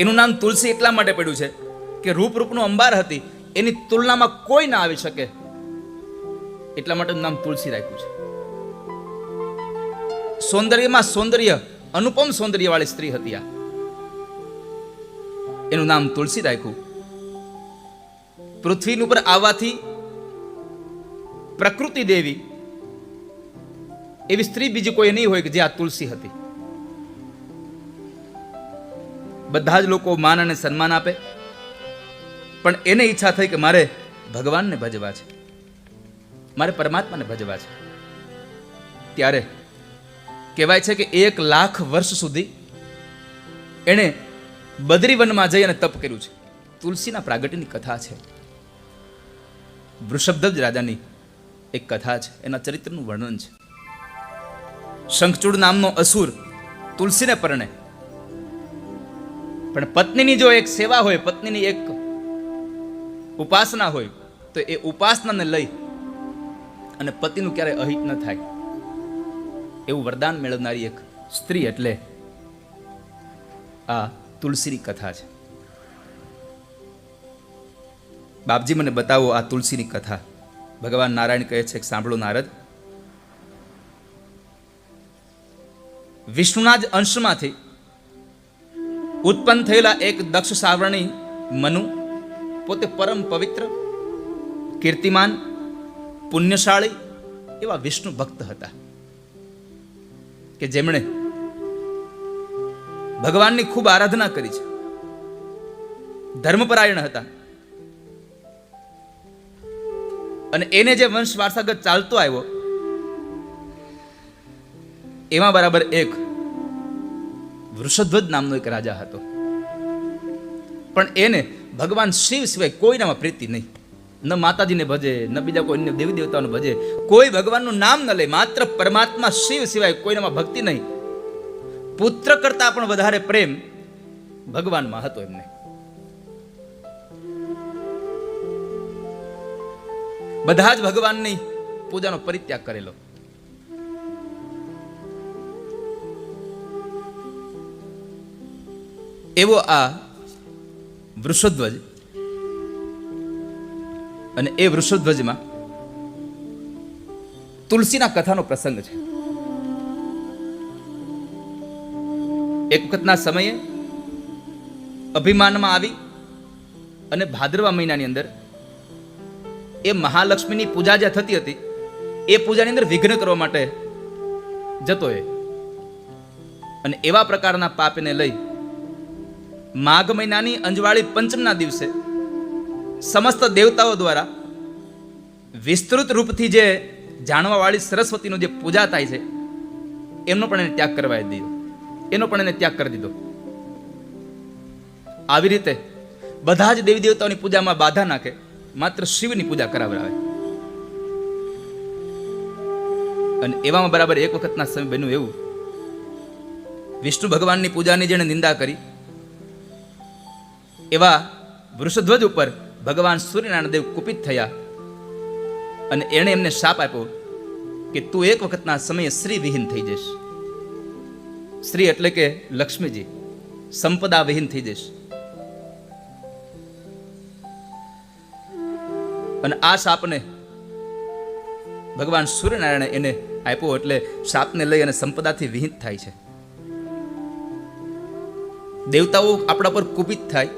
એનું નામ તુલસી એટલા માટે પડ્યું છે કે રૂપ રૂપનું અંબાર હતી, એની તુલનામાં કોઈ ના આવી શકે. એટલા માટે નામ તુલસી રાખ્યું છે. સૌંદર્યમાં સૌંદર્ય, અનુપમ સૌંદર્ય વાળી સ્ત્રી હતી આ. એનું નામ તુલસી રાખ્યું. પૃથ્વી ઉપર આવવાથી પ્રકૃતિ દેવી, એવી સ્ત્રી બીજી કોઈ નહીં હોય કે જે આ તુલસી હતી. બધા જ લોકો માન અને સન્માન આપે. પણ એને ઈચ્છા થઈ કે મારે ભગવાનને ભજવા છે. મારે પરમાત્માને ભજવા છે. ત્યારે કહેવાય છે કે એક લાખ વર્ષ સુધી એણે બદ્રીવનમાં જઈ અને તપ કર્યું છે. તુલસીના પ્રાગટ્યની કથા છે. વૃષભધ્વજ રાજાની એક કથા છે. એના ચરિત્રનું વર્ણન છે. શંખચૂડ નામનો અસુર તુલસીને પરણે પણ પત્નીની જો એક સેવા હોય, પત્નીની એક ઉપાસના હોય, તો એ ઉપાસનાને લઈ અને પતિનું ક્યારેય અહિત ન થાય. એવું વરદાન મેળવનારી એક સ્ત્રી એટલે આ તુલસીની કથા છે. બાપજી, મને બતાવો આ તુલસીની કથા. ભગવાન નારાયણ કહે છે કે સાંભળો નારદ. વિષ્ણુના જ અંશમાંથી ઉત્પન્ન થયેલા એક દક્ષ સાવરણી મનુ, પોતે પરમ પવિત્ર, કીર્તિમાન, પુણ્યશાળી એવા વિષ્ણુ ભક્ત હતા. કે જેમણે ભગવાનની ખૂબ આરાધના કરી છે. ધર્મપરાયણ હતા. અને એને જે વંશ વારસાગત ચાલતો આવ્યો, એમાં બરાબર એક વૃષધ્વજ નામનો એક રાજા હતો. પણ એને ભગવાન શિવ સિવાય કોઈનામાં પ્રીતિ નહીં. ન માતાજીને ભજે, ન બીજા કોઈ અન્ય દેવી દેવતાઓને ભજે. કોઈ ભગવાનનું નામ ન લે, માત્ર પરમાત્મા શિવ સિવાય કોઈનામાં ભક્તિ નહીં. પુત્ર કરતા પણ વધારે પ્રેમ ભગવાનમાં હતો એમને. બધા જ ભગવાનની પૂજાનો પરિત્યાગ કરેલો. એવો આ વૃષધ્વજ અને એ વૃષધ્વજમાં તુલસીના કથાનો પ્રસંગ છે. એક વખતના સમયે અભિમાનમાં આવી અને ભાદરવા મહિનાની અંદર એ મહાલક્ષ્મીની પૂજા જે થતી હતી, એ પૂજાની અંદર વિઘ્ન કરવા માટે જતો એ. અને એવા પ્રકારના પાપને લઈ માઘ મહિનાની અંજવાળી પંચમના દિવસે સમસ્ત દેવતાઓ દ્વારા વિસ્તૃત રૂપથી જે જાણવાવાળી સરસ્વતીનું જે પૂજા થાય છે, એમનો પણ એને ત્યાગ કરવા દીધો. એનો પણ એને ત્યાગ કરી દીધો. આવી રીતે બધા જ દેવી દેવતાઓની પૂજામાં બાધા નાખે, માત્ર શિવની પૂજા કરાવડાવે અને એવામાં બરાબર એક વખતના સમય બન્યું એવું. વિષ્ણુ ભગવાનની પૂજાની જેણે નિંદા કરી એવા વૃષધ્વજ ઉપર ભગવાન સૂર્યનારાયણ દેવ કુપિત થયા. અને એણે એમને શાપ આપ્યો કે તું એક વખતના સમયે શ્રી વિહીન થઈ જઈશ. શ્રી એટલે કે લક્ષ્મીજી, સંપદા વિહીન થઈ જઈશ. અને આ શાપને ભગવાન સૂર્યનારાયણે એને આપ્યો એટલે શાપને લઈ અને સંપદાથી વિહિત થાય છે. દેવતાઓ આપણા પર કુપિત થાય.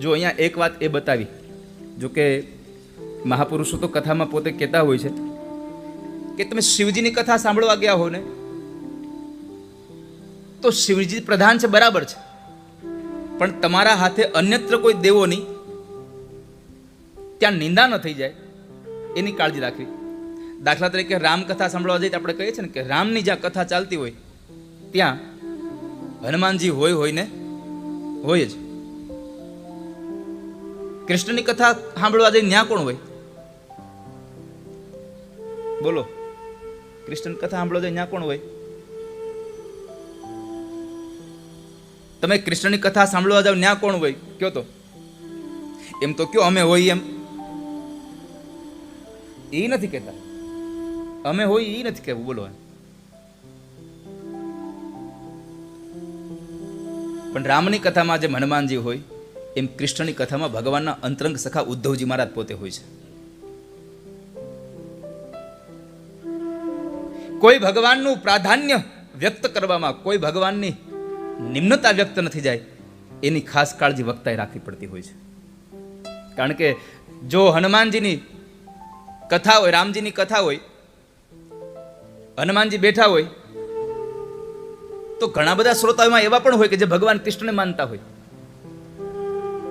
જો અહીંયા એક વાત એ બતાવી, જો કે મહાપુરુષો તો કથામાં પોતે કહેતા હોય છે કે તમે શિવજીની કથા સાંભળવા ગયા હો ને તો શિવજી પ્રધાન છે, બરાબર છે. પણ તમારા હાથે અન્યત્ર કોઈ દેવોની ત્યાં નિંદા ન થઈ જાય, એની કાળજી રાખવી. દાખલા તરીકે રામકથા સાંભળવા જઈએ આપણે કહીએ છીએ ને કે રામની જ્યાં કથા ચાલતી હોય, ત્યાં હનુમાનજી હોય હોય ને, હોય જ. કૃષ્ણની કથા સાંભળવા જઈને ત્યાં કોણ હોય? બોલો. કૃષ્ણ કથા સાંભળવા જઈએ ત્યાં કોણ હોય? તમે કૃષ્ણની કથા સાંભળવા જાવ ત્યાં કોણ હોય? કયો તો. એમ તો કયો અમે હોય એમ. એ નથી કહેતા. અમે હોય એ નથી કહેવું, બોલો પણ રામની કથામાં જે હનુમાનજી હોય એમ કૃષ્ણની કથામાં ભગવાનના અંતરંગ સખા ઉદ્ધવજી મહારાજ પોતે હોય છે. કોઈ ભગવાનનું પ્રાધાન્ય વ્યક્ત કરવામાં, કોઈ ભગવાનની નિમ્નતા વ્યક્ત નથી જાય, એની ખાસ કાળજી વક્તાએ રાખવી પડતી હોય છે. કારણ કે જો હનુમાનજીની કથા હોય, રામજીની કથા હોય, હનુમાનજી બેઠા હોય, તો ઘણા બધા શ્રોતાઓમાં એવા પણ હોય કે જે ભગવાન કૃષ્ણને માનતા હોય.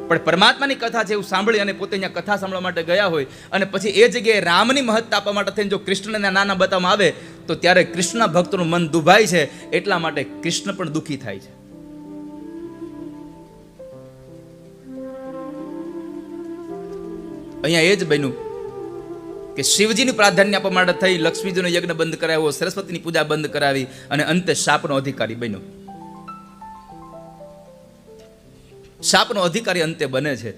પણ પરમાત્માની કથા છે એવું સાંભળી અને પોતે અહીંયા કથા સાંભળવા માટે ગયા હોય અને પછી એ જગ્યાએ રામની મહત્તા આપવા માટે થઈને જો કૃષ્ણને નાના બતાવવામાં આવે, તો ત્યારે કૃષ્ણ ભક્તનું મન દુભાય છે, એટલા માટે કૃષ્ણ પણ દુઃખી થાય છે. અહીંયા એ જ બન્યું કે શિવજીનું પ્રાધાન્ય આપવા માટે થઈ, લક્ષ્મીજીનો યજ્ઞ બંધ કરાવ્યો સરસ્વતીની પૂજા બંધ કરાવી અને અંતે શાપનો અધિકારી બન્યો. શાપનો અધિકારી અંતે બને છે.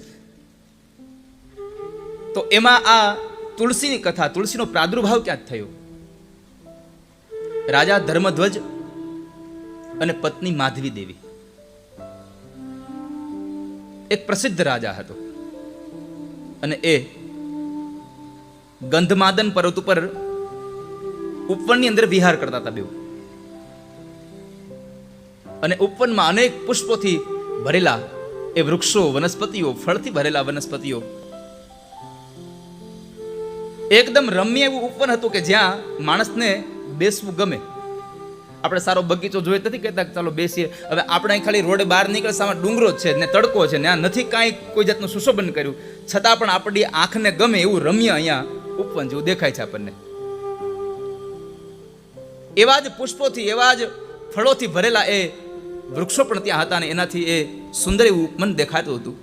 તો એમાં આ તુલસીની કથા, તુલસીનો પ્રાદુર્ભાવ ક્યાં થયો? રાજા ધર્મધ્વજ અને પત્ની માધવી દેવી. એક પ્રસિદ્ધ રાજા હતો. અને એ ગંધમાદન પર્વત ઉપર ઉપવનની અંદર વિહાર કરતા હતા બેઉ. અને ઉપવનમાં અનેક પુષ્પોથી ભરેલા એ વૃક્ષો વનસ્પતિઓ, ફળથી ભરેલા વનસ્પતિઓ. એકદમ રમ્ય એવું ઉપવન હતું કે જ્યાં માણસને બેસવું ગમે. આપણે સારો બગીચો જોઈએ નથી કહેતા ચાલો બેસીએ. હવે આપણે ખાલી રોડ બહાર નીકળે સામે ડુંગરો છે ને તડકો છે ને આ નથી કાંઈ કોઈ જાતનું સુશોભન કર્યું. છતાં પણ આપણી આંખને ગમે એવું રમ્ય અહીંયા ઉપવન જેવું દેખાય છે આપણને. એવા જ પુષ્પોથી, એવા જ ફળોથી ભરેલા એ વૃક્ષો પણ ત્યાં હતા ને એનાથી એ સુંદર એવું ઉપવન દેખાતું હતું.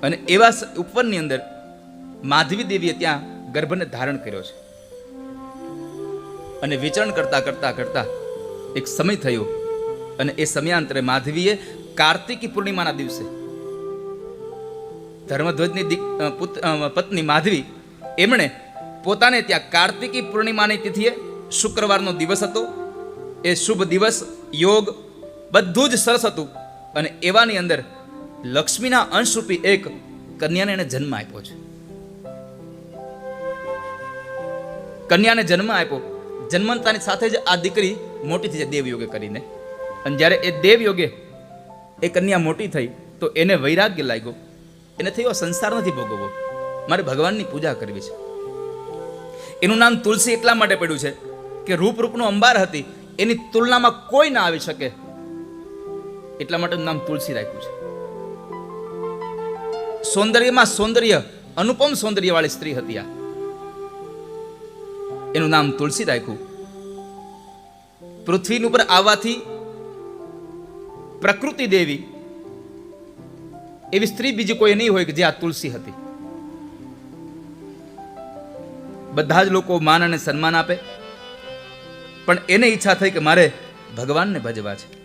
અને એવા ઉપવનની અંદર માધવી દેવીએ ત્યાં ગર્ભને ધારણ કર્યો છે. અને વિચરણ કરતા કરતા કરતા એક સમય થયો અને એ સમયાંતરે માધવીએ કાર્તિકી પૂર્ણિમાના દિવસે ધર્મધ્વજની પત્ની માધવી એમણે પોતાને ત્યાં કાર્તિકી પૂર્ણિમાની તિથિએ શુક્રવારનો દિવસ હતો એ શુભ દિવસ, યોગ, બધું જ સરસ હતું. અને એવાની અંદર લક્ષ્મીના અંશરૂપી એક કન્યાને એને જન્મ આપ્યો છે. કન્યાને જન્મ આપ્યો. જન્મતાની સાથે જ આ દીકરી મોટી થઈ જાય, દેવયોગે કરીને. અને જ્યારે એ દેવયોગે એ કન્યા મોટી થઈ, તો એને વૈરાગ્ય લાગ્યો. એને થયો સંસાર નથી ભોગવવો. મારે ભગવાનની પૂજા કરવી છે. એનું નામ તુલસી એટલા માટે પડ્યું છે કે રૂપ રૂપનું અંબાર હતી એની તુલનામાં કોઈ ના આવી શકે. એટલા માટે નામ તુલસી રાખ્યું છે. સૌંદર્યમાં સૌંદર્ય, અનુપમ સૌંદર્ય વાળી સ્ત્રી હતી આ. એનું નામ તુલસી રાખ્યું. પૃથ્વીની ઉપર આવવાથી પ્રકૃતિ દેવી, એવી સ્ત્રી બીજી કોઈ નહીં હોય કે જે આ તુલસી હતી. બધા જ લોકો માન અને સન્માન આપે. પણ એને ઈચ્છા થઈ કે મારે ભગવાનને ભજવા છે.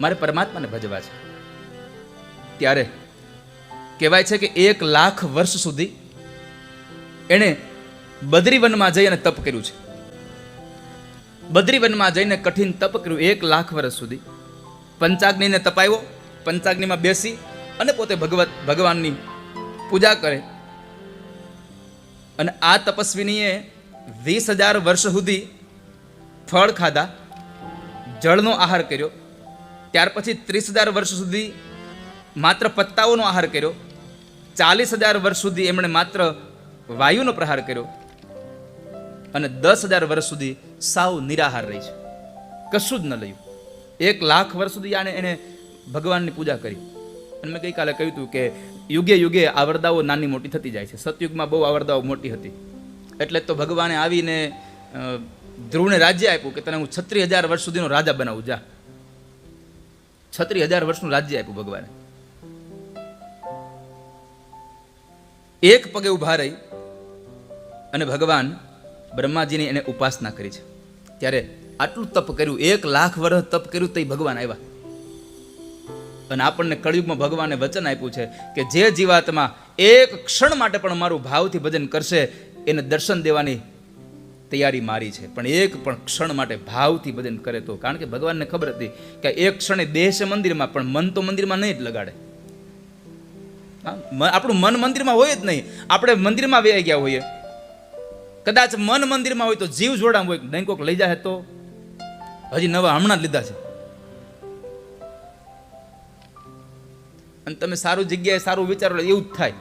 મારે પરમાત્માને ભજવા છે. ત્યારે કહેવાય છે કે એક લાખ વર્ષ સુધી એણે બદ્રીવનમાં જઈ અને તપ કર્યું છે. બદ્રીવનમાં જઈને કઠિન તપ કર્યું એક લાખ વર્ષ સુધી. પંચાગ્નિને તપાવ્યો, પંચાગ્નિમાં બેસી અને પોતે ભગવત, ભગવાનની પૂજા કરે. અને આ તપસ્વીનીએ વીસ હજાર વર્ષ સુધી ફળ ખાધા, જળનો આહાર કર્યો. ત્યાર પછી ત્રીસ હજાર વર્ષ સુધી માત્ર પત્તાઓનો આહાર કર્યો. ચાલીસ હજાર વર્ષ સુધી એમણે માત્ર વાયુનો પ્રહાર કર્યો. અને દસ હજાર વર્ષ સુધી સાવ નિરાહાર રહી છે. કશું જ ન લયું. એક લાખ વર્ષ સુધી આને એને ભગવાનની પૂજા કરી. અને મેં ગઈકાલે કહ્યું હતું કે યુગે યુગે આવરદાઓ નાની મોટી થતી જાય છે. સતયુગમાં બહુ આવરદાઓ મોટી હતી. એટલે તો ભગવાને આવીને ધ્રુવને રાજ્ય આપ્યું કે તને હું છત્રી હજાર વર્ષ સુધીનો રાજા બનાવું, જા. છત્રી હજાર વર્ષનું રાજ્ય આપ્યું ભગવાને. એક પગે ઊભા રહી અને ભગવાન બ્રહ્માજીની એને ઉપાસના કરી છે. ત્યારે આટલું તપ કર્યું, એક લાખ વર્ષ તપ કર્યું તે ભગવાન આવ્યા. અને આપણને કળિયુગમાં ભગવાને વચન આપ્યું છે કે જે જીવાતમાં એક ક્ષણ માટે પણ મારું ભાવથી ભજન કરશે, એને દર્શન દેવાની તૈયારી મારી છે. પણ એક પણ ક્ષણ માટે ભાવથી ભજન કરે તો. કારણ કે ભગવાનને ખબર હતી કે એક ક્ષણે દેહ છે મંદિરમાં, પણ મન તો મંદિરમાં નહીં જ લગાડે. આપણું મન મંદિરમાં હોય જ નહીં. આપણે મંદિરમાં વહી ગયા હોઈએ. કદાચ મન મંદિરમાં હોય તો જીવ જોડામ હોય. નહીં કોક લઈ જાય તો? હજી નવા હમણાં જ લીધા છે. અને તમે સારું જગ્યાએ સારું વિચારો એવું જ થાય.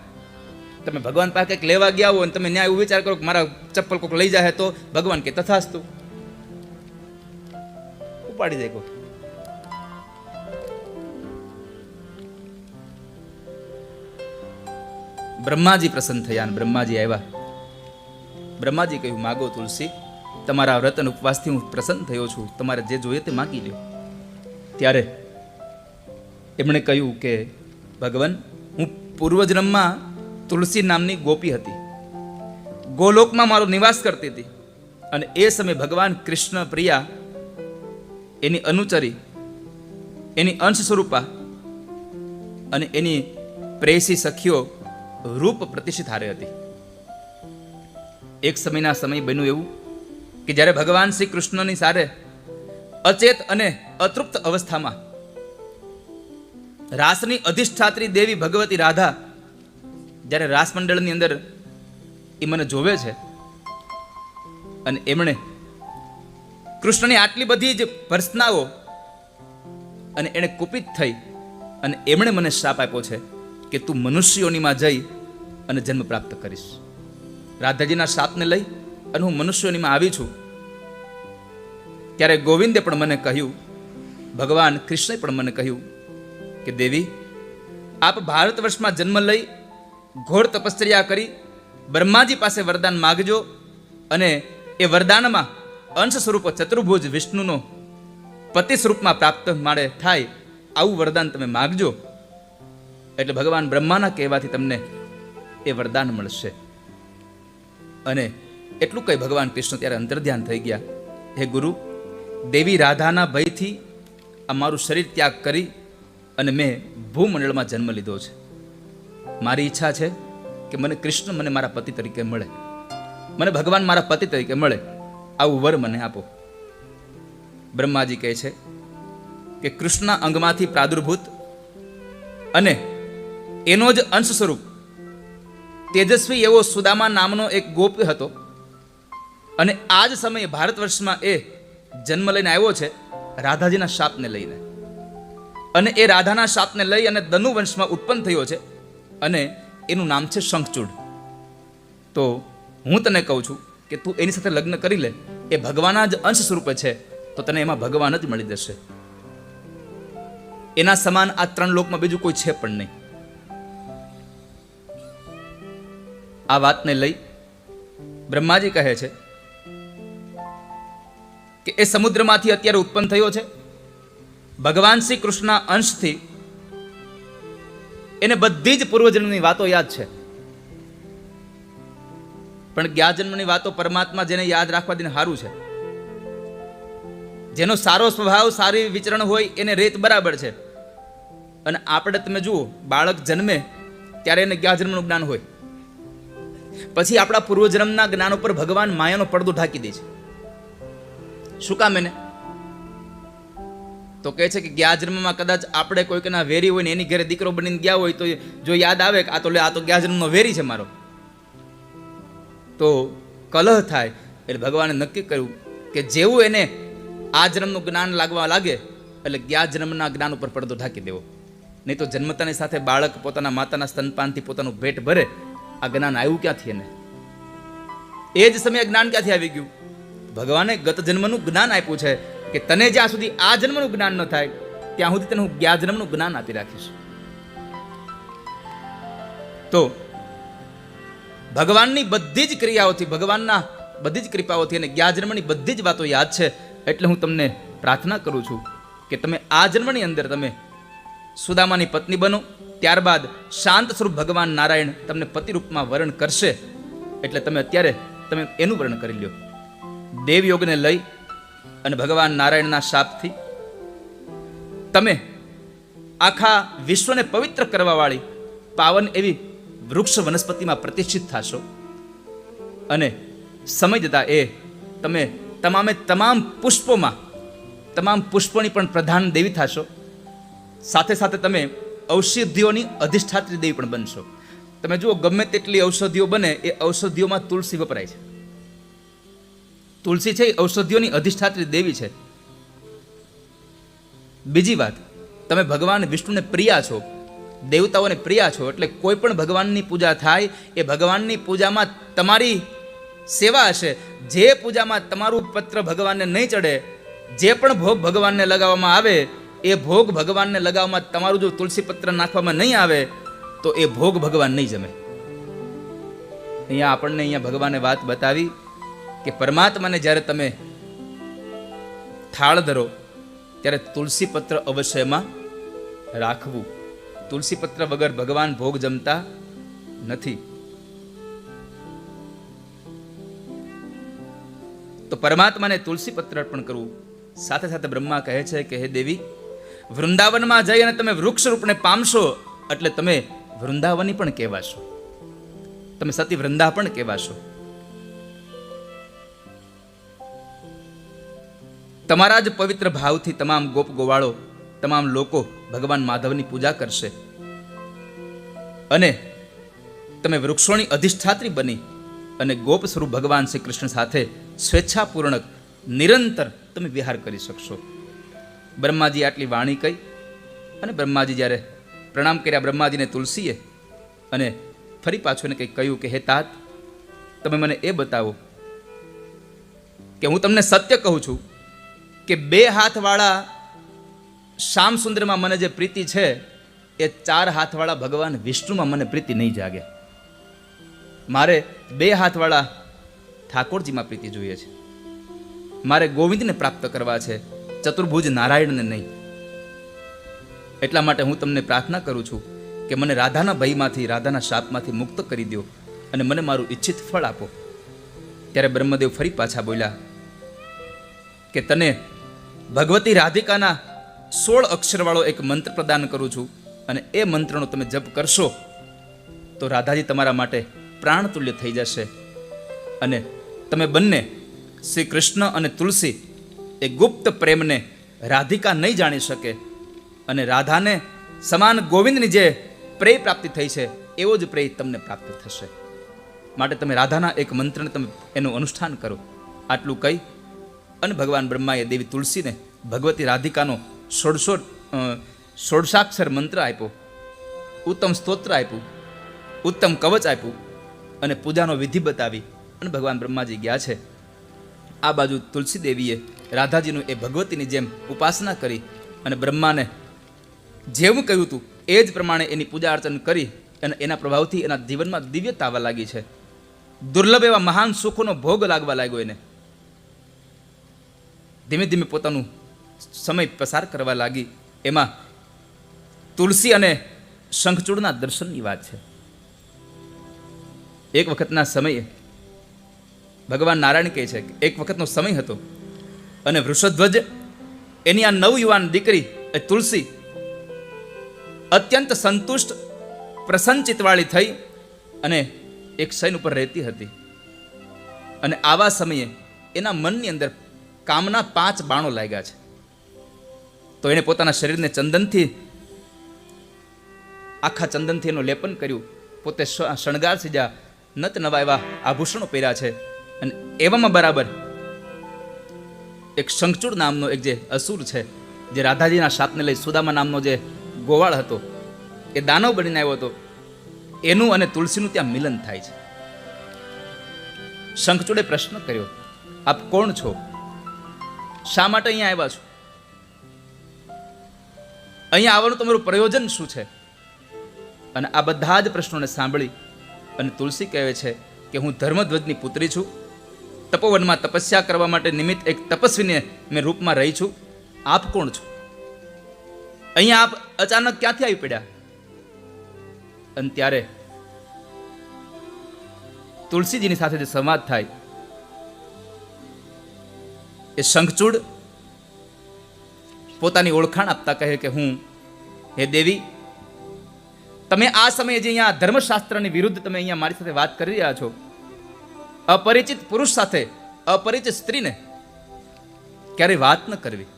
તમે ભગવાન પાસે કંઈક લેવા ગયા હો અને તમે ન્યાય એવું વિચાર કરો કે મારા ચપ્પલ કોઈક લઈ જાય તો ભગવાન કે તથાસ્તુ. ઉપાડી જાય બ્રહ્માજી પ્રસન્ન થયા અને બ્રહ્માજી આવ્યા. બ્રહ્માજી કહ્યું, માગો તુલસી, તમારા વ્રત અને ઉપવાસથી હું પ્રસન્ન થયો છું. તમારે જે જોઈએ તે માગી લ્યો. ત્યારે એમણે કહ્યું કે, ભગવાન, હું પૂર્વજન્મમાં તુલસી નામની ગોપી હતી. ગોલોકમાં મારો નિવાસ કરતી હતી અને એ સમયે ભગવાન કૃષ્ણ પ્રિયા એની અનુચરી, એની અંશ સ્વરૂપા અને એની પ્રેસી સખીઓ રૂપ પ્રતિષ્ઠિત હારે હતી. એક સમયના સમય બન્યું એવું કે જ્યારે ભગવાન શ્રી કૃષ્ણની સારે અચેત અને અતૃપ્ત અવસ્થામાં રાસની અધિષ્ઠાત્રી દેવી ભગવતી રાધા જ્યારે રાસ મંડળની અંદર એ મને જોવે છે અને એમણે કૃષ્ણની આટલી બધી જ ભર્સનાઓ અને એણે કુપિત થઈ અને એમણે મને શાપ આપ્યો છે કે તું મનુષ્યોનીમાં જઈ અને જન્મ પ્રાપ્ત કરીશ. રાધાજીના શાપને લઈ અને હું મનુષ્યોનીમાં આવી છું. ત્યારે ગોવિંદે પણ મને કહ્યું, ભગવાન કૃષ્ણે પણ મને કહ્યું કે દેવી, આપ ભારત વર્ષમાં જન્મ લઈ ઘોર તપશ્ચર્યા કરી બ્રહ્માજી પાસે વરદાન માગજો અને એ વરદાનમાં અંશ સ્વરૂપ ચતુર્ભુજ વિષ્ણુનો પતિ સ્વરૂપમાં પ્રાપ્ત માળે થાય આવું વરદાન તમે માગજો. એટલે ભગવાન બ્રહ્માના કહેવાથી તમને એ વરદાન મળશે. અને એટલું કહી ભગવાન કૃષ્ણ ત્યારે અંતર્ધ્યાન થઈ ગયા. હે ગુરુ, દેવી રાધાના ભયથી આ મારું શરીર ત્યાગ કરી અને મેં ભૂમંડળમાં જન્મ લીધો છે. મારી ઈચ્છા છે કે મને કૃષ્ણ મને મારા પતિ તરીકે મળે. મને ભગવાન મારા પતિ તરીકે મળે. આવું વર મને આપો. બ્રહ્માજી કહે છે કે કૃષ્ણના અંગમાંથી પ્રાદુર્ભૂત અને એનો જ અંશ સ્વરૂપ તેજસ્વી એવો સુદામા નામનો એક ગોપ હતો અને આ જ સમયે ભારત વર્ષમાં એ જન્મ લઈને આવ્યો છે રાધાજીના શાપને લઈને. અને એ રાધાના શાપને લઈ અને દનુ વંશમાં ઉત્પન્ન થયો છે. અને એનું નામ છે શંખચૂડ. તો હું તને કહું છું કે તું એની સાથે લગ્ન કરી લે, એ ભગવાનના જ અંશ સ્વરૂપે છે, તો તને એમાં ભગવાન જ મળી જશે. એના સમાન આ ત્રણ લોકમાં બીજું કોઈ છે પણ નહીં. આ વાતને લઈ બ્રહ્માજી કહે છે કે એ સમુદ્રમાંથી અત્યારે ઉત્પન્ન થયો છે. ભગવાન શ્રી કૃષ્ણના અંશથી એને બધી જ પૂર્વજન્મની વાતો યાદ છે. પણ ગયા જન્મની વાતો પરમાત્મા જેને યાદ રાખવા દઈને સારું છે. જેનો સારો સ્વભાવ, સારી વિચરણ હોય એને રેત બરાબર છે. અને આપણે તમે જુઓ, બાળક જન્મે ત્યારે એને ગયા જન્મનું જ્ઞાન હોય. પછી આપણા પૂર્વજન્મના જ્ઞાન ઉપર ભગવાન માયાનો પડદો ઢાંકી દે છે. શું કામ એને? તો કહે છે કે ગયા જન્મમાં કદાચ આપણે કોઈકના વેરી હોય ને એની ઘરે દીકરો બનીને ગયા હોય તો જો યાદ આવે કે આ તો લે, આ તો ગયા જન્મનો વેરી છે મારો. તો કલહ થાય એટલે ભગવાને નક્કી કર્યું કે જેવું એને આ જન્મનું જ્ઞાન લાગવા લાગે એટલે ગયા જન્મના જ્ઞાન ઉપર પડદો ઢાંકી દેવો. નહીં તો જન્મતાની સાથે બાળક પોતાના માતાના સ્તનપાનથી પોતાનું ભેટ ભરે. આ જ્ઞાન આવ્યું ક્યાંથી એને? એ જ સમયે જ્ઞાન ક્યાંથી આવી ગયું? ભગવાને ગત જન્મનું જ્ઞાન આપ્યું છે. કે તને જ્યાં સુધી આ જન્મનું જ્ઞાન ન થાય, ત્યાં સુધી તને હું ગયા જન્મનું જ્ઞાન આપી રાખીશ. તો ભગવાનની બધી જ ક્રિયાઓથી, ભગવાનના બધી જ કૃપાઓથી અને ગયા જન્મની બધી જ વાતો યાદ છે, એટલે હું તમને પ્રાર્થના કરું છું કે તમે આ જન્મની અંદર તમે સુદામાની પત્ની બનો, ત્યારબાદ શાંત સ્વરૂપ ભગવાન નારાયણ તમને પતિ રૂપમાં વર્ણ કરશે, એટલે તમે અત્યારે તમે એનું વર્ણન કરી લ્યો. દેવયોગને લઈ અને ભગવાન નારાયણના શાપથી તમે આખા વિશ્વને પવિત્ર કરવાવાળી પાવન એવી વૃક્ષ વનસ્પતિમાં પ્રતિષ્ઠિત થશો. અને સમય જતાં એ તમે તમામે તમામ પુષ્પોમાં, તમામ પુષ્પોની પણ પ્રધાન દેવી થશો. સાથે સાથે તમે ઔષધિઓની અધિષ્ઠાત્રી દેવી પણ બનશો. તમે જુઓ, ગમે તેટલી ઔષધિઓ બને, એ ઔષધિઓમાં તુલસી વપરાય છે. તુલસી છે ઔષધિઓની અધિષ્ઠાત્રી દેવી છે. બીજી વાત, તમે ભગવાન વિષ્ણુને પ્રિયા છો, દેવતાઓને પ્રિયા છો, એટલે કોઈ પણ ભગવાનની પૂજા થાય, એ ભગવાનની પૂજામાં તમારી સેવા હશે. જે પૂજામાં તમારું પત્ર ભગવાનને નહીં ચડે, જે પણ ભોગ ભગવાનને લગાવવામાં આવે, એ ભોગ ભગવાનને લગાવવામાં તમારું જો તુલસી પત્ર નાખવામાં નહીં આવે, તો એ ભોગ ભગવાન નહીં જમે. અહીંયા આપણને અહીંયા ભગવાને વાત બતાવી કે પરમાત્માને જ્યારે તમે થાળ ધરો, ત્યારે તુલસી પત્ર અવશ્યમાં રાખવું. તુલસી પત્ર વગર ભગવાન ભોગ જમતા નથી. તો પરમાત્માને તુલસી પત્ર અર્પણ કરવું. સાથે સાથે બ્રહ્મા કહે છે કે, હે દેવી, વૃંદાવનમાં જઈ અને તમે વૃક્ષ રૂપને પામશો એટલે તમે વૃંદાવની પણ કહેવાશો. તમે સતી વૃંદા પણ કહેવાશો. તમારા જ પવિત્ર ભાવથી તમામ ગોપ ગોવાળો, તમામ લોકો ભગવાન માધવની પૂજા કરશે. અને તમે વૃક્ષોની અધિષ્ઠાત્રી બની અને ગોપ સ્વરૂપ ભગવાન શ્રી કૃષ્ણ સાથે સ્વેચ્છાપૂર્ણક, નિરંતર તમે વિહાર કરી શકશો. બ્રહ્માજી આટલી વાણી કહી અને બ્રહ્માજી જ્યારે પ્રણામ કર્યા બ્રહ્માજીને તુલસીએ અને ફરી પાછું એને કંઈક કહ્યું કે, હે તાત, તમે મને એ બતાવો કે હું તમને સત્ય કહું છું કે બે હાથવાળા શ્યામસુંદરમાં મને જે પ્રીતિ છે, એ ચાર હાથવાળા ભગવાન વિષ્ણુમાં મને પ્રીતિ નહીં જાગે. મારે બે હાથવાળા ઠાકોરજીમાં પ્રીતિ જોઈએ છે. મારે ગોવિંદને પ્રાપ્ત કરવા છે, ચતુર્ભુજ નારાયણને નહીં. એટલા માટે હું તમને પ્રાર્થના કરું છું કે મને રાધાના ભયમાંથી, રાધાના શાપમાંથી મુક્ત કરી દો અને મને મારું ઈચ્છિત ફળ આપો. ત્યારે બ્રહ્મદેવ ફરી પાછા બોલ્યા કે તને ભગવતી રાધિકાના સોળ અક્ષરવાળો એક મંત્ર પ્રદાન કરું છું અને એ મંત્રનો તમે જપ કરશો, તો રાધાજી તમારા માટે પ્રાણતુલ્ય થઈ જશે. અને તમે બંને શ્રી કૃષ્ણ અને તુલસી એ ગુપ્ત પ્રેમને રાધિકા નહીં જાણી શકે અને રાધાને સમાન ગોવિંદની જે પ્રેય પ્રાપ્તિ થઈ છે, એવો જ પ્રેય તમને પ્રાપ્ત થશે. માટે તમે રાધાના એક મંત્રને તમે એનું અનુષ્ઠાન કરો. આટલું કહી અને ભગવાન બ્રહ્માએ દેવી તુલસીને ભગવતી રાધિકાનો સોળસો સોળસાક્ષર મંત્ર આપ્યો, ઉત્તમ સ્તોત્ર આપ્યું, ઉત્તમ કવચ આપ્યું અને પૂજાનો વિધિ બતાવી અને ભગવાન બ્રહ્માજી ગયા છે. આ બાજુ તુલસી દેવીએ રાધાજીનું એ ભગવતીની જેમ ઉપાસના કરી અને બ્રહ્માને જેવું કહ્યું હતું એ જ પ્રમાણે એની પૂજા અર્ચન કરી અને એના પ્રભાવથી એના જીવનમાં દિવ્યતા આવવા લાગી છે. દુર્લભ એવા મહાન સુખોનો ભોગ લાગવા લાગ્યો એને. ધીમે ધીમે પોતાનું સમય પસાર કરવા લાગી. એમાં તુલસી અને શંખચૂડના દર્શનની વાત છે. એક વખતના સમયે ભગવાન નારાયણ કહે છે કે એક વખતનો સમય હતો અને વૃષધ્વજ એની આ નવયુવાન દીકરી, એ તુલસી, અત્યંત સંતુષ્ટ પ્રસન્નચિતવાળી થઈ અને એક શયન ઉપર રહેતી હતી. અને આવા સમયે એના મનની અંદર કામના પાંચ બાણો લાગ્યા છે. તો એણે પોતાના શરીરને ચંદનથી, આખા ચંદનથી એનું લેપન કર્યું. પોતે શણગાર સીજા નત નવા એવા આભૂષણો પહેર્યા છે. અને એવામાં બરાબર એક શંખચૂડ નામનો એક જે અસુર છે, જે રાધાજીના શાપને લઈ સુદામા નામનો જે ગોવાળ હતો, એ દાનવ બનીને આવ્યો હતો. એનું અને તુલસીનું ત્યાં મિલન થાય છે. શંખચૂડે પ્રશ્ન કર્યો, આપ કોણ છો? શા માટે અહીંયા આવ્યા છો? અહીંયા આવવાનું તમારું પ્રયોજન શું છે? અને આ બધા જ પ્રશ્નોને સાંભળી અને તુલસી કહે છે કે હું ધર્મધ્વજની પુત્રી છું. તપોવનમાં તપસ્યા કરવા માટે નિમિત્ત એક તપસ્વીને મેં રૂપમાં રહી છું. આપ કોણ છો? અહીંયા આપ અચાનક ક્યાંથી આવી પડ્યા? અને ત્યારે તુલસીજીની સાથે જે સંવાદ થાય એ શંખચૂડ પોતાની ઓળખાણ આપતા કહે કે હું હે દેવી, તમે આ સમયે જે અહીંયા ધર્મશાસ્ત્રની વિરુદ્ધ તમે અહીંયા મારી સાથે વાત કરી રહ્યા છો, અપરિચિત પુરુષ સાથે અપરિચિત સ્ત્રીને ક્યારેય વાત ન કરવી.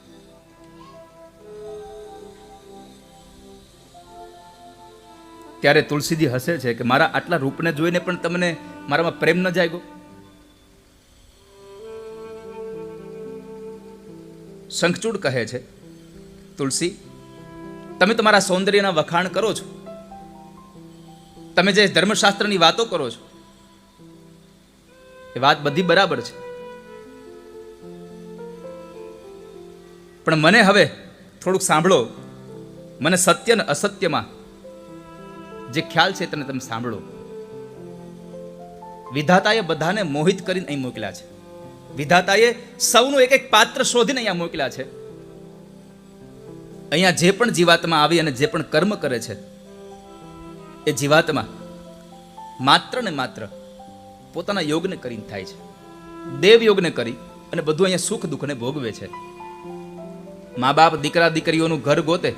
ત્યારે તુલસીજી હસે છે કે મારા આટલા રૂપને જોઈને પણ તમને મારામાં પ્રેમ ન જાગ્યો? શંખચૂડ કહે છે. તુલસી, તમે તમારા સૌંદર્યના વખાણ કરો છો. તમે જે ધર્મશાસ્ત્રની વાતો કરો છો, એ વાત બધી બરાબર છે. પણ મને હવે થોડુંક સાંભળો. મને સત્ય ને અસત્યમાં જે ખ્યાલ છે તેને તમે સાંભળો. વિધાતાએ બધાને મોહિત કરીને અહીં મોકલ્યા છે. વિધાતાએ સૌનું એક એક પાત્ર શોધીને અહીંયા મોકલ્યા છે. અહીંયા જે પણ જીવાત્મા આવી અને જે પણ કર્મ કરે છે, એ જીવાત્મા માત્ર ને માત્ર પોતાના યોગને કરીને થાય છે. દેવ યોગને કરી અને બધું અહીંયા સુખ દુઃખને ભોગવે છે. મા બાપ દીકરા દીકરીઓનું ઘર ગોતે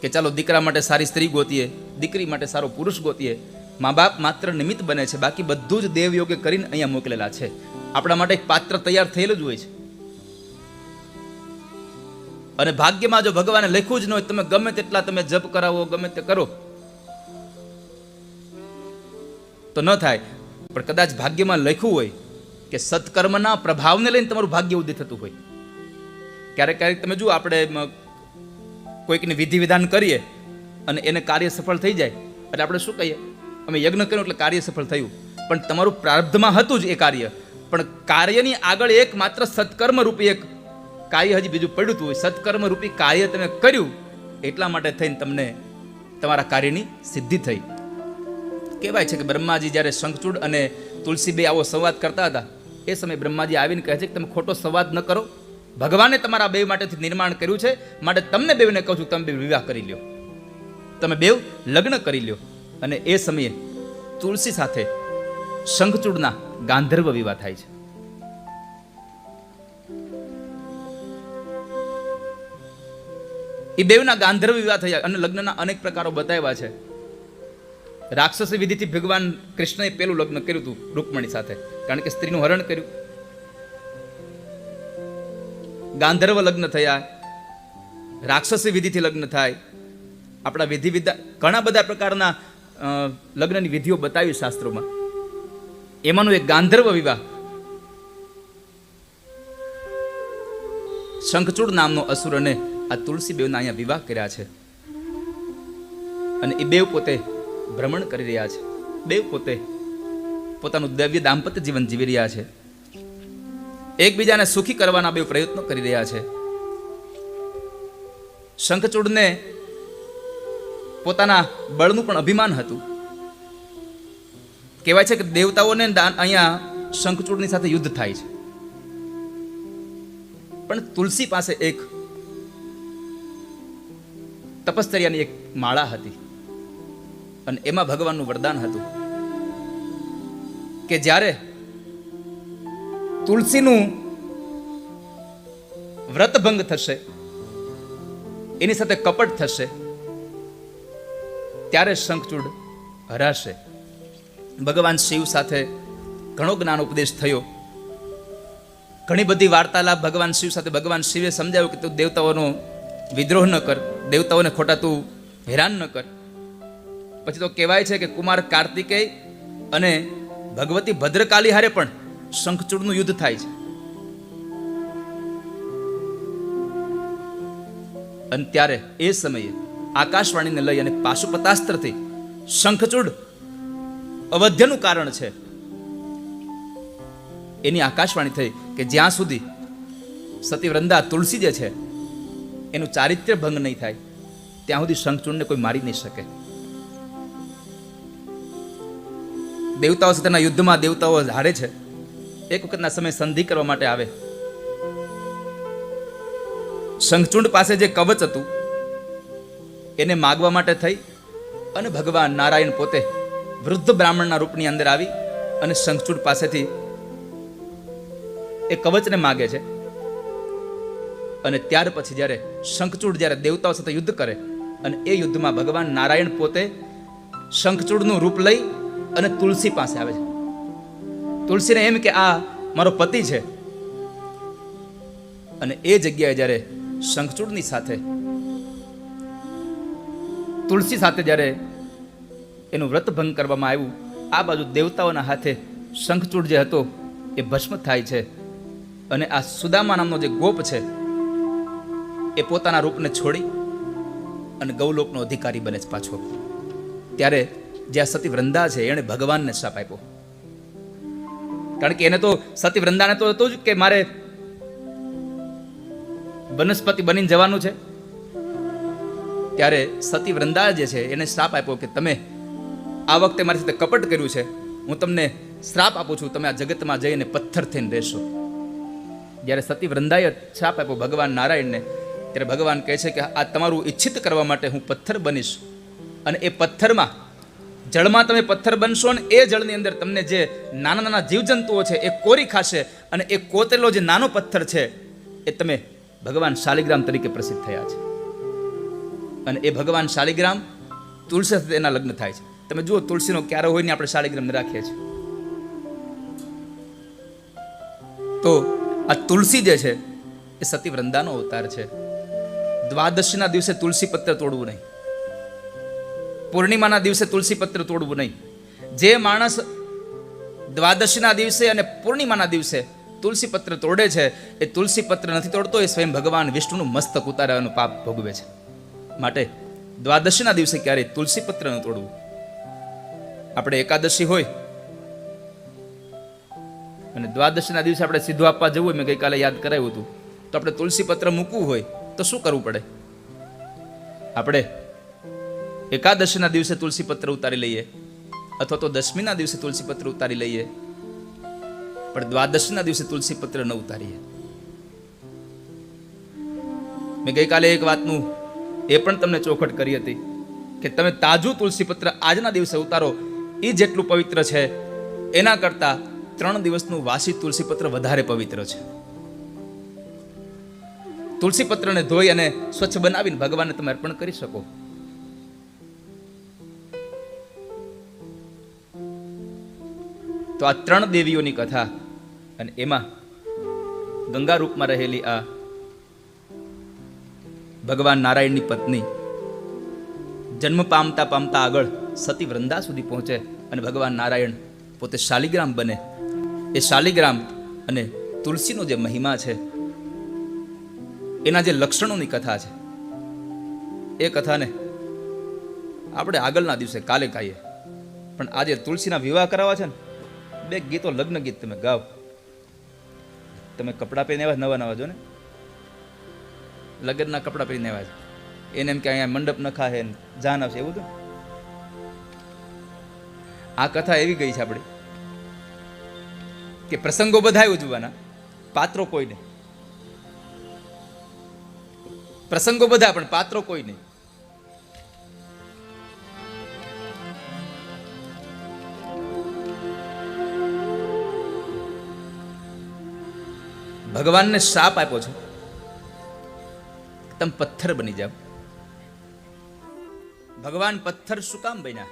કે ચાલો દીકરા માટે સારી સ્ત્રી ગોતીએ, દીકરી માટે સારો પુરુષ ગોતીએ મા બાપ માત્ર નિમિત્ત બને છે, બાકી બધું જ દેવ યોગે કરીને અહીંયા મોકલેલા છે. આપણા માટે એક પાત્ર તૈયાર થયેલું જ હોય છે. અને ભાગ્યમાં જો ભગવાને લખ્યું જ ન હોય, તમે ગમે તેટલા તમે જપ કરાવો, ગમે તે કરો, તો ન થાય. પણ કદાચ ભાગ્યમાં લખ્યું હોય કે સત્કર્મના પ્રભાવને લઈને તમારું ભાગ્ય ઉદય થતું હોય. ક્યારેક ક્યારેક તમે જુઓ, આપણે કોઈકની વિધિ વિધાન કરીએ અને એને કાર્ય સફળ થઈ જાય. એટલે આપણે શું કહીએ? અમે યજ્ઞ કર્યું એટલે કાર્ય સફળ થયું. પણ તમારું પ્રારબ્ધમાં હતું જ એ કાર્ય. પણ કાર્યની આગળ એક માત્ર સત્કર્મ રૂપી એક કાર્ય હજી બીજું પડ્યું હતું સત્કર્મ રૂપી કાર્ય તમે કર્યું, એટલા માટે થઈને તમને તમારા કાર્યની સિદ્ધિ થઈ. કહેવાય છે કે બ્રહ્માજી જ્યારે શંખચૂડ અને તુલસીબે આવો સંવાદ કરતા હતા, એ સમયે બ્રહ્માજી આવીને કહે છે કે તમે ખોટો સંવાદ ન કરો. ભગવાને તમારા બે માટેથી નિર્માણ કર્યું છે. માટે તમને બેવને કહું છું તમે બે વિવાહ કરી લ્યો. તમે બેવ લગ્ન કરી લ્યો. અને એ સમયે તુલસી સાથે શંખચૂડના ગાંધર્વ વિવાહ થાય છે. એ બેવના ગાંધર્વ વિવાહ થયા અને લગ્નના અનેક પ્રકારો બતાવ્યા છે. રાક્ષસી વિધિથી ભગવાન કૃષ્ણએ પેલું લગ્ન કર્યું હતું રૂકમણી સાથે, કારણ કે સ્ત્રીનું હરણ કર્યું. ગાંધર્વ લગ્ન થયા, રાક્ષસી વિધિથી લગ્ન થાય, આપણા વિધિ વિધા ઘણા બધા પ્રકારના લગ્નની વિધિઓ બતાવી શાસ્ત્રોમાં. એમાંનું એક ગાંધર્વ વિવાહ. શંખચૂડ નામનો અસુર અને આ તુલસી બેવના અહીંયા વિવાહ કર્યા છે. અને એ બેવ પોતે ભ્રમણ કરી રહ્યા છે. બેવ પોતે પોતાનું દવ્ય દાંપત્ય જીવન જીવી રહ્યા છે. એકબીજાને સુખી કરવાના બે પ્રયત્નો કરી રહ્યા છે. શંખચૂડને પોતાના બળનું પણ અભિમાન હતું. કહેવાય છે કે દેવતાઓને અહીંયા શંખચૂડની સાથે યુદ્ધ થાય છે. પણ તુલસી પાસે એક તપશ્ચર્યાની એક માળા હતી. અને એમાં ભગવાનનું વરદાન હતું. કે જ્યારે તુલસીનું વ્રતભંગ થશે, એની સાથે કપટ થશે ત્યારે શંખચૂડ હરાશે. ભગવાન શિવ સાથે ઘણો જ્ઞાન ઉપદેશ થયો. ઘણી બધી વાર્તાલાપ ભગવાન શિવ સાથે ભગવાન શિવે સમજાવ્યું કે તું દેવતાઓનો વિદ્રોહ ન કર, દેવતાઓને ખોટા તું હેરાન ન કર. પછી તો કહેવાય છે કે કુમાર કાર્તિકેય અને ભગવતી ભદ્રકાલી હારે પણ શંખચૂડનું યુદ્ધ થાય છે. અને ત્યારે એ સમયે આકાશવાણીને લઈ અને પાશુપતાસ્ત્રથી શંખચૂડ અવધ્યનું કારણ છે. એની આકાશવાણી થઈ કે જ્યાં સુધી સતીવૃંદા તુલસી જે છે, એનું ચારિત્ર્ય ભંગ નહીં થાય, ત્યાં સુધી શંખચૂડને કોઈ મારી નહીં શકે. દેવતાઓ સાથેના યુદ્ધમાં દેવતાઓ હારે છે. એક વખતના સમય સંધિ કરવા માટે આવે. શંખચૂડ પાસે જે કવચ હતું એને માગવા માટે થઈ અને ભગવાન નારાયણ પોતે વૃદ્ધ બ્રાહ્મણના રૂપની અંદર આવી અને શંખચૂડ પાસેથી એ કવચને માગે છે. અને ત્યાર પછી જ્યારે શંખચૂડ જ્યારે દેવતાઓ સાથે યુદ્ધ કરે અને એ યુદ્ધમાં ભગવાન નારાયણ પોતે શંખચૂડનું રૂપ લઈ અને તુલસી પાસે આવે છે. તુલસીને એમ કે, આ મારો પતિ છે. અને એ જગ્યાએ જ્યારે શંખચૂડની સાથે તુલસી સાથે જ્યારે એનું વ્રત ભંગ કરવામાં આવ્યું, આ બાજુ દેવતાઓના હાથે શંખચૂડ જે હતો, એ ભસ્મ થાય છે. અને આ સુદામા નામનો જે ગોપ છે, એ પોતાના રૂપને છોડી અને ગૌલોકનો અધિકારી બને છે પાછો. ત્યારે જે આ સતી વૃંદા છે, એણે ભગવાનને શાપ આપ્યો. કારણ કે એને તો સતી વૃંદાને તો હતું જ કે મારે વનસ્પતિ બનીને જવાનું છે. ત્યારે સતી વૃંદા જે છે, એને શ્રાપ આપ્યો કે તમે આ વખતે મારી સાથે કપટ કર્યું છે. હું તમને શ્રાપ આપું છું, તમે આ જગતમાં જઈને પથ્થર થઈને રહેશો. જ્યારે સતી વૃંદાએ શ્રાપ આપ્યો ભગવાન નારાયણને, ત્યારે ભગવાન કહે છે કે આ તમારું ઈચ્છિત કરવા માટે હું પથ્થર બનીશ. અને એ પથ્થરમાં જળમાં તમે પથ્થર બનશો ને એ જળની અંદર તમને જે નાના નાના જીવજંતુઓ છે, એ કોરી ખાશે અને એ કોતેલો જે નાનો પથ્થર છે, એ તમે ભગવાન શાલિગ્રામ તરીકે પ્રસિદ્ધ થયા છે. અને એ ભગવાન શાલિગ્રામ તુલસી સાથે એના લગ્ન થાય છે. તમે જુઓ, તુલસીનો ક્યારે હોય ને આપણે શાલિગ્રામને રાખીએ છીએ. તો આ તુલસી જે છે, એ સતી વૃંદાનો અવતાર છે. દ્વાદશીના દિવસે તુલસી પત્ર તોડવું નહીં. પૂર્ણિમાના દિવસે તુલસી પત્ર તોડવું નહીં. જે માણસ દ્વાદશીના દિવસે અને પૂર્ણિમાના દિવસે તુલસી પત્ર તોડે છે, એ તુલસી પત્ર નથી તોડતો, એ સ્વયં ભગવાન વિષ્ણુનું મસ્તક ઉતારવાનું પાપ ભોગવે છે. માટે દ્વાદશીના દિવસે ક્યારેય તુલસી પત્ર ન તોડવું? આપણે એકાદશી હોય અને દ્વાદશીના દિવસે આપણે સીધું આપવા જવું હોય, મેં ગઈકાલે યાદ કરાવ્યું હતું, તો આપણે તુલસી પત્ર મૂકવું હોય, તો શું કરવું પડે? આપણે એકાદશીના દિવસે તુલસી પત્ર ઉતારી લઈએ, અથવા તો દશમીના દિવસે તુલસી પત્ર ઉતારી લઈએ, પણ દ્વાદશીના દિવસે તુલસી પત્ર ન ઉતારીએ. મેં ગઈકાલે એક વાતનું એ પણ તમને ચોખટ કરી હતી કે તમે તાજું તુલસી પત્ર આજના દિવસે ઉતારો. એ જેટલું પવિત્ર છે, એના કરતાં ત્રણ દિવસનું વાસી તુલસી પત્ર વધારે પવિત્ર છે. તુલસી પત્રને ધોઈ અને સ્વચ્છ બનાવીને ભગવાનને તમે અર્પણ કરી શકો. તો આ ત્રણ દેવીઓની કથા અને એમાં ગંગા રૂપમાં રહેલી આ ભગવાન નારાયણની પત્ની જન્મ પામતા પામતા આગળ સતી વૃંદા સુધી પહોંચે અને ભગવાન નારાયણ પોતે શાલિગ્રામ બને. એ શાલિગ્રામ અને તુલસીનો જે મહિમા છે, એના જે લક્ષણોની કથા છે, એ કથાને આપણે આગળના દિવસે કાલે ગાઈએ. પણ આજે તુલસીના વિવાહ કરાવવા છે ને, બે ગીતો લગ્ન ગીત તમે ગાઓ. તમે કપડાં પહેરીને આવ્યા નવા નવા જો ને લગ્નના કપડાં પહેરીને આવ્યા છે. એને એમ કે અહીંયા મંડપ નખા હે જાન આવશે, એવું તો? આ કથા એવી ગઈ છે આપણી કે પ્રસંગો બધા ઉજવાના પાત્રો કોઈ નહીં. પ્રસંગો બધા, પણ પાત્રો કોઈ નહીં. ભગવાનને શાપ આપ્યો છે. તમે પથ્થર બની જાઓ ભગવાન પથ્થર શું કામ બન્યા?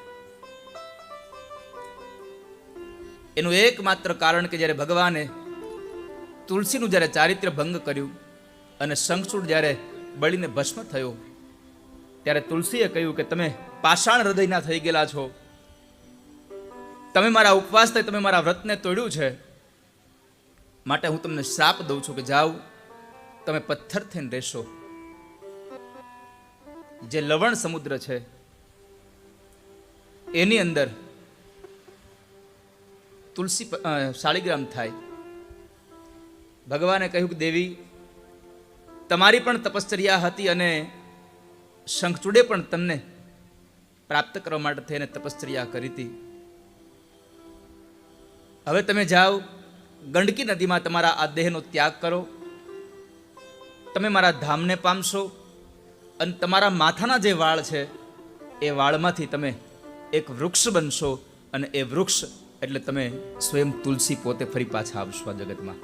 એનું એકમાત્ર કારણ કે જ્યારે ભગવાને તુલસીનું જ્યારે ચારિત્ર્ય ભંગ કર્યું અને શંખસૂળ જ્યારે બળીને ભસ્મ થયો, ત્યારે તુલસીએ કહ્યું કે તમે પાષાણ હૃદયના થઈ ગયેલા છો. તમે મારા ઉપવાસથી તમે મારા વ્રતને તોડ્યું છે. માટે હું તમને શ્રાપ દઉં છું કે જાઓ, તમે પથ્થર થઈને રહેશો. જે લવણ સમુદ્ર છે, એની અંદર તુલસી શાળીગ્રામ થાય. ભગવાને કહ્યું કે, દેવી, તમારી પણ તપશ્ચર્યા હતી અને શંખચૂડે પણ તમને પ્રાપ્ત કરવા માટે થઈને તપશ્ચર્યા કરી હતી. હવે તમે જાઓ, ગંડકી નદીમાં તમારા આ દેહનો ત્યાગ કરો. તમે મારા ધામને પામશો. અને તમારા માથાના જે વાળ છે, એ વાળમાંથી તમે એક વૃક્ષ બનશો અને એ વૃક્ષ એટલે તમે સ્વયં તુલસી પોતે ફરી પાછા આવશો આ જગતમાં.